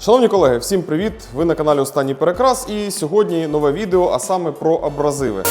Шановні колеги, всім привіт! Ви на каналі Останній Перекрас і сьогодні нове відео, а саме про абразиви.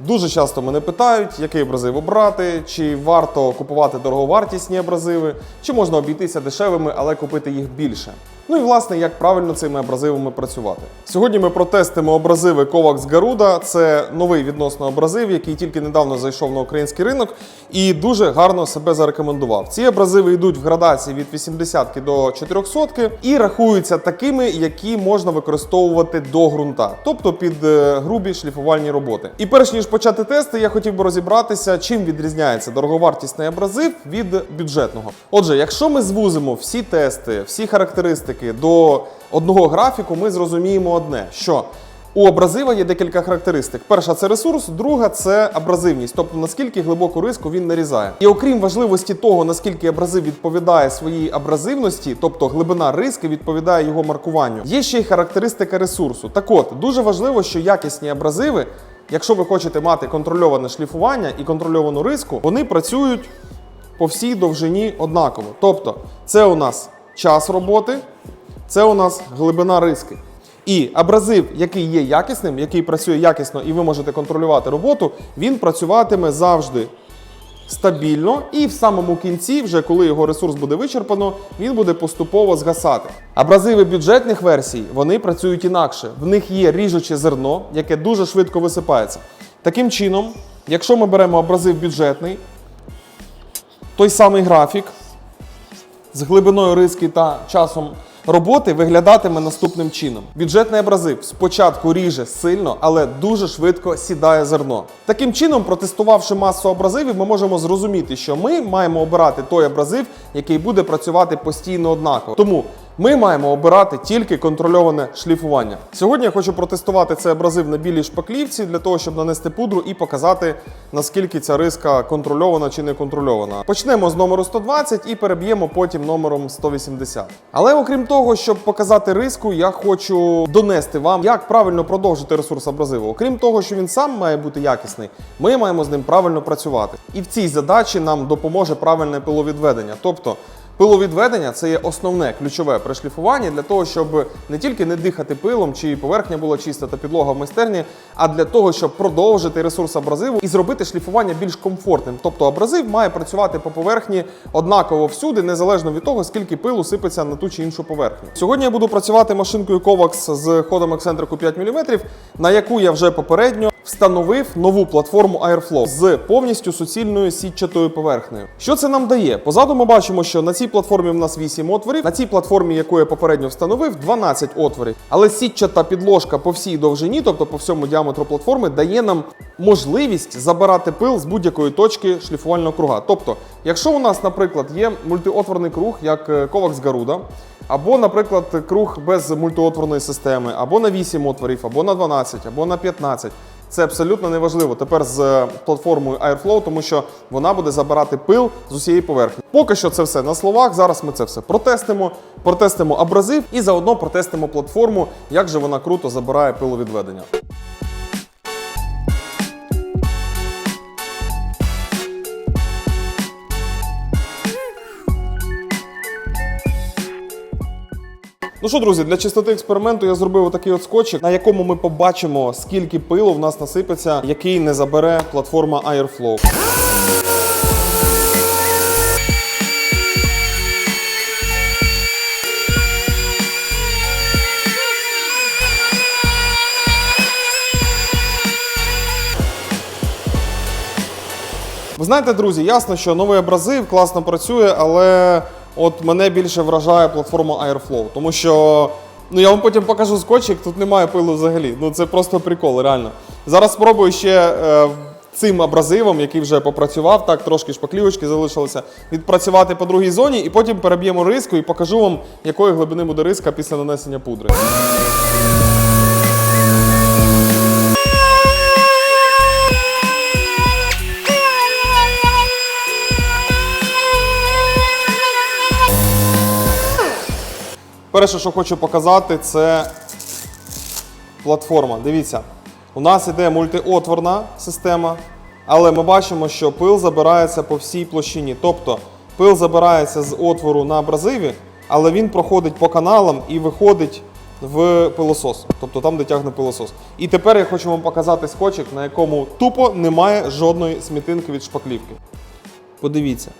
Дуже часто мене питають, який абразив обрати, чи варто купувати дороговартісні абразиви, чи можна обійтися дешевими, але купити їх більше. Ну і власне, як правильно цими абразивами працювати. Сьогодні ми протестимо абразиви Kovacs Garuda. Це новий відносно абразив, який тільки недавно зайшов на український ринок і дуже гарно себе зарекомендував. Ці абразиви йдуть в градації від 80 до 400 і рахуються такими, які можна використовувати до ґрунта, тобто під е, грубі шліфувальні роботи. І перш ніж почати тести, я хотів би розібратися, чим відрізняється дороговартісний абразив від бюджетного. Отже, якщо ми звузимо всі тести, всі характеристики до одного графіку, ми зрозуміємо одне, що у абразива є декілька характеристик. Перша це ресурс, друга це абразивність, тобто наскільки глибоку риску він нарізає. І окрім важливості того, наскільки абразив відповідає своїй абразивності, тобто глибина риски відповідає його маркуванню, є ще й характеристика ресурсу. Так от, дуже важливо, що якісні абразиви, якщо ви хочете мати контрольоване шліфування і контрольовану риску, вони працюють по всій довжині однаково. Тобто, це у нас час роботи, це у нас глибина риски. І абразив, який є якісним, який працює якісно і ви можете контролювати роботу, він працюватиме завжди стабільно, і в самому кінці, вже коли його ресурс буде вичерпано, він буде поступово згасати. Абразиви бюджетних версій вони працюють інакше. В них є ріжуче зерно, яке дуже швидко висипається. Таким чином, якщо ми беремо абразив бюджетний, той самий графік з глибиною риски та часом роботи виглядатиме наступним чином. Бюджетний абразив спочатку ріже сильно, але дуже швидко сідає зерно. Таким чином, протестувавши масу абразивів, ми можемо зрозуміти, що ми маємо обирати той абразив, який буде працювати постійно однаково. Тому ми маємо обирати тільки контрольоване шліфування. Сьогодні я хочу протестувати цей абразив на білій шпаклівці для того, щоб нанести пудру і показати, наскільки ця риска контрольована чи не контрольована. Почнемо з номеру 120 і переб'ємо потім номером 180. Але окрім того, щоб показати риску, я хочу донести вам, як правильно продовжити ресурс абразиву. Окрім того, що він сам має бути якісний, ми маємо з ним правильно працювати. І в цій задачі нам допоможе правильне пиловідведення. Тобто Пиловідведення це є основне ключове при шліфуванні для того, щоб не тільки не дихати пилом, чи поверхня була чиста та підлога в майстерні, а для того, щоб продовжити ресурс абразиву і зробити шліфування більш комфортним. Тобто абразив має працювати по поверхні однаково всюди, незалежно від того, скільки пилу сипеться на ту чи іншу поверхню. Сьогодні я буду працювати машинкою Kovacs з ходом ексцентрику 5 мм, на яку я вже попередньо встановив нову платформу Airflow з повністю суцільною сітчатою поверхнею. Що це нам дає? Позаду ми бачимо, що на цій платформі в нас 8 отворів, на цій платформі, яку я попередньо встановив, 12 отворів. Але сітчата підложка по всій довжині, тобто по всьому діаметру платформи, дає нам можливість забирати пил з будь-якої точки шліфувального круга. Тобто, якщо у нас, наприклад, є мультиотворний круг, як е, Kovacs Garuda, або, наприклад, круг без мультиотворної системи, або на 8 отворів, або на 12, або на 15. Це абсолютно неважливо тепер з е, платформою Airflow, тому що вона буде забирати пил з усієї поверхні. Поки що це все на словах. Зараз ми це все протестимо, протестимо абразив і заодно протестимо платформу, як же вона круто забирає пиловідведення. Ну що, друзі, для чистоти експерименту я зробив отакий от скотчик, на якому ми побачимо, скільки пилу в нас насипеться, який не забере платформа Airflow. Ви знаєте, друзі, ясно, що новий абразив класно працює, але от мене більше вражає платформа Airflow, тому що. Ну, я вам потім покажу скотчик, тут немає пилу взагалі. Ну це просто прикол, реально. Зараз спробую ще е, цим абразивом, який вже попрацював, так трошки шпаклівочки залишилося, відпрацювати по другій зоні, і потім переб'ємо риску і покажу вам, якої глибини буде риска після нанесення пудри. Перше, що хочу показати, це платформа. Дивіться, у нас іде мультиотворна система, але ми бачимо, що пил забирається по всій площині. Тобто Пил забирається з отвору на абразиві, але він проходить по каналам і виходить в пилосос, тобто там, де тягне пилосос. І тепер я хочу вам показати скотчик, на якому тупо немає жодної смітинки від шпаклівки. Подивіться.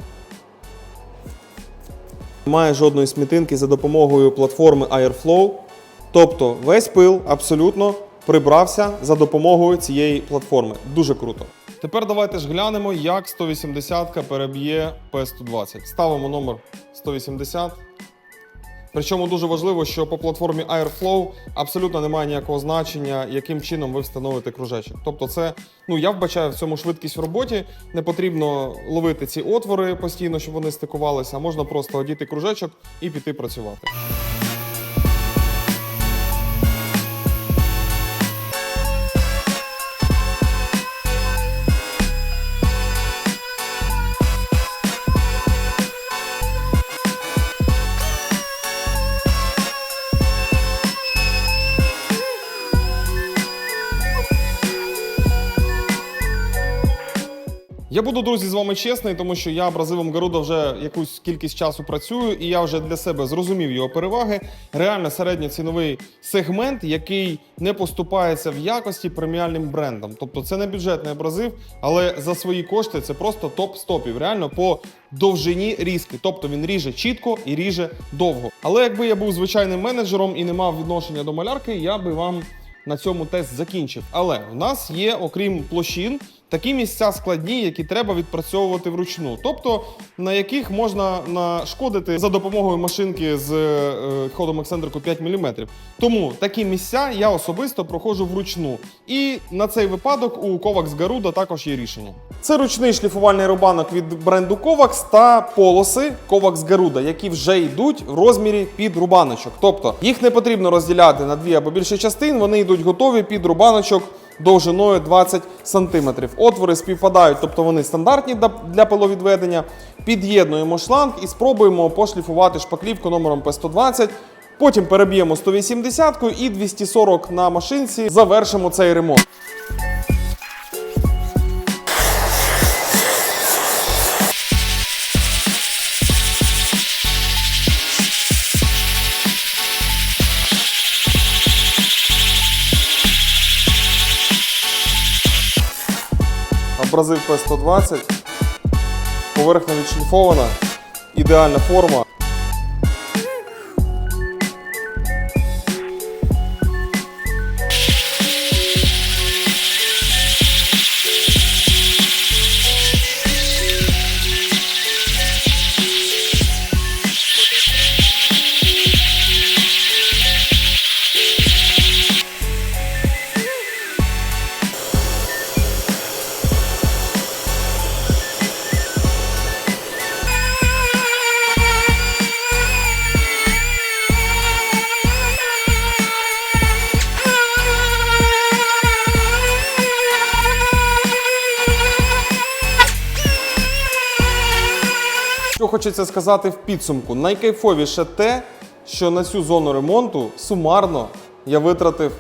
Немає жодної смітинки за допомогою платформи Airflow. Тобто весь пил абсолютно прибрався за допомогою цієї платформи. Дуже круто. Тепер давайте ж глянемо, як 180 переб'є P120. Ставимо номер 180. Причому дуже важливо, що по платформі Airflow абсолютно немає ніякого значення, яким чином ви встановите кружечок. Тобто, це ну я вбачаю в цьому швидкість в роботі. Не потрібно ловити ці отвори постійно, щоб вони стикувалися. а Можна просто одіти кружечок і піти працювати. Я буду, друзі, з вами чесний, тому що я абразивом Гаруда вже якусь кількість часу працюю, і я вже для себе зрозумів його переваги. Реально середньоціновий сегмент, який не поступається в якості преміальним брендам. Тобто це не бюджетний абразив, але за свої кошти це просто топ стопів. Реально по довжині різки. Тобто він ріже чітко і ріже довго. Але якби я був звичайним менеджером і не мав відношення до малярки, я би вам на цьому тест закінчив. Але в нас є, окрім площин, такі місця складні, які треба відпрацьовувати вручну, тобто на яких можна нашкодити за допомогою машинки з е, ходом ексцентрику 5 мм. Тому такі місця я особисто проходжу вручну. І на цей випадок у Kovacs Garuda також є рішення. Це ручний шліфувальний рубанок від бренду Kovacs та полоси Kovacs Garuda, які вже йдуть в розмірі під рубаночок. Тобто їх не потрібно розділяти на дві або більше частин, вони йдуть готові під рубаночок довжиною 20 см. Отвори співпадають, тобто вони стандартні для- пиловідведення. Під'єднуємо шланг і спробуємо пошліфувати шпаклівку номером P120. Потім переб'ємо 180 і 240 на машинці. Завершимо цей ремонт. Абразив P120. Поверхня відшліфована. Ідеальна форма. Що хочеться сказати в підсумку? Найкайфовіше те, що на цю зону ремонту сумарно я витратив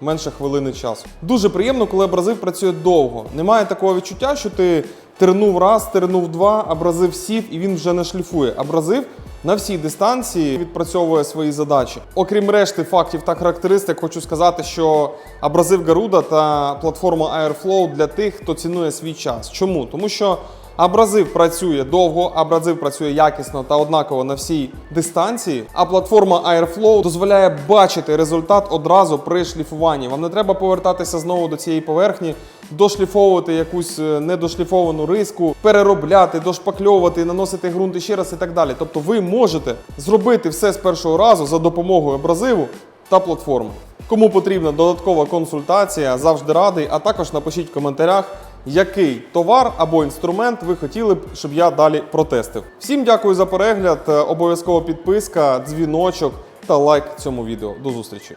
менше хвилини часу. Дуже приємно, коли абразив працює довго. Немає такого відчуття, що ти тернув раз, тернув два, абразив сів і він вже не шліфує. Абразив на всій дистанції відпрацьовує свої задачі. Окрім решти фактів та характеристик, хочу сказати, що абразив Garuda та платформа Airflow для тих, хто цінує свій час. Чому? Тому що Абразив працює довго, абразив працює якісно та однаково на всій дистанції. А платформа Airflow дозволяє бачити результат одразу при шліфуванні. Вам не треба повертатися знову до цієї поверхні, дошліфовувати якусь е, недошліфовану риску, переробляти, дошпакльовувати, наносити ґрунт ще раз і так далі. Тобто ви можете зробити все з першого разу за допомогою абразиву та платформи. Кому потрібна додаткова консультація, завжди радий. А також напишіть в коментарях, який товар або інструмент ви хотіли б, щоб я далі протестив. Всім дякую за перегляд. Е, Обов'язково підписка, дзвіночок та лайк цьому відео. До зустрічі!